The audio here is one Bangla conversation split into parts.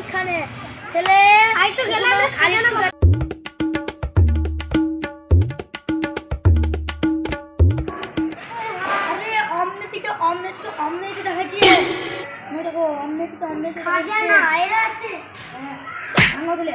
এখানে ছেলে আই তো গেলাম খাজা না আরে অমলেট থেকে অমলেট তো অমলেট দেখাচ্ছি। মই দেখো অমলেট তো অমলেট খাজা না এরা আছে। ভাঙা দিলে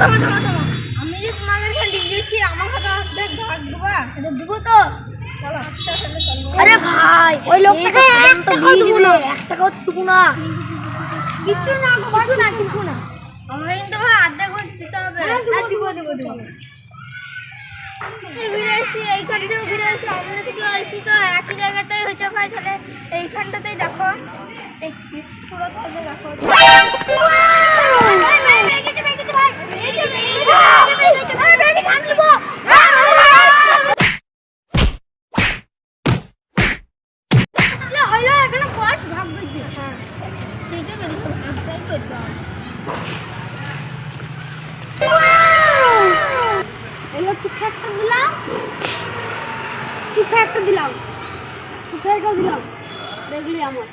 থামো থামো থামো থামো আমি যে আমার অর্ধেক ভাগ দেবা এটা দেবো তো। আচ্ছা আরে ভাই ওই লোকটাকে এক টাকাও দেবো না এক টাকাও তো দেবো না। কিছু না কিছু না কিছু না আমার কিন্তু ভাই অর্ধেক ভাগ দিতে হবে। হ্যাঁ, দেবো, দেবো, দেবো, দেবো। ঘুরে আসি এইখান থেকে ঘুরে আসি আমাদের থেকে আসি তো একই জায়গাতেই হয়েছে ভাই তাহলে এইখানটাতেই দেখো। দেখছি পুরো দেখো। এগুলো চোখে একটা দিলাম তুকে একটা দিলাম তুকে একটা দিলাম দেখলি আমার